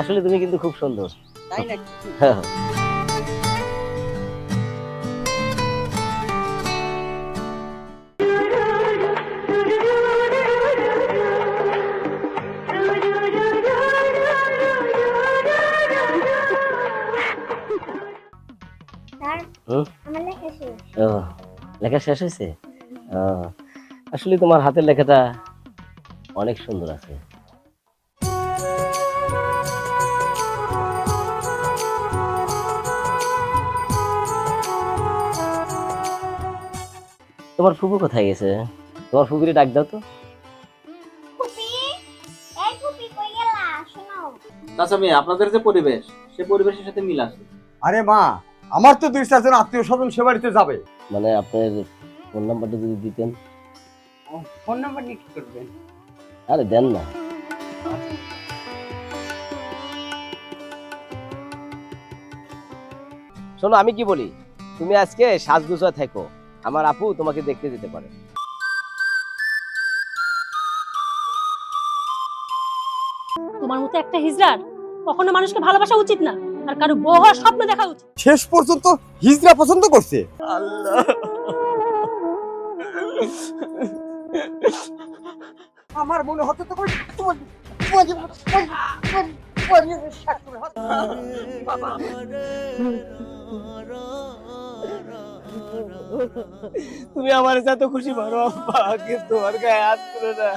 আসলে তুমি কিন্তু খুব সুন্দর। তাই নাকি? হ্যাঁ। লেখা শেষ। ও লেখা শেষ হয়েছে? আসলে তোমার হাতের লেখাটা অনেক সুন্দর আছে। তোমার ফুপু কোথায় গেছে? তোমার ফুপুরে ডাক দাও তো। ফুপি? এই ফুপি কই গেলা? শোনো। মেয়ে আপনাদের যে পরিবেশ সে পরিবেশের সাথে মিল আছে। আরে মা আমার তো দুই চারজন আত্মীয় স্বজন সে বাড়িতে যাবে। মানে আপনার ফোন নাম্বারটা যদি দিতেন। ফোন নাম্বার নিয়ে কি করবেন আরে দেন না। শোনো আমি কি বলি? তুমি আজকে সাজগুজা থেকো। আমার আপু তোমাকে দেখতে যেতে পারে। তোমার মতো একটা হিজড়ার কখনো মানুষকে ভালোবাসা উচিত না আর কারও বউ হওয়ার স্বপ্ন দেখা উচিত। শেষ পর্যন্ত হিজড়া পছন্দ করছে। আমার মনে হতে তো তোমার- তুমি আমার এত খুশি পারো আব্বা কিন্তু তোমার গায়ে হাত তুলে না।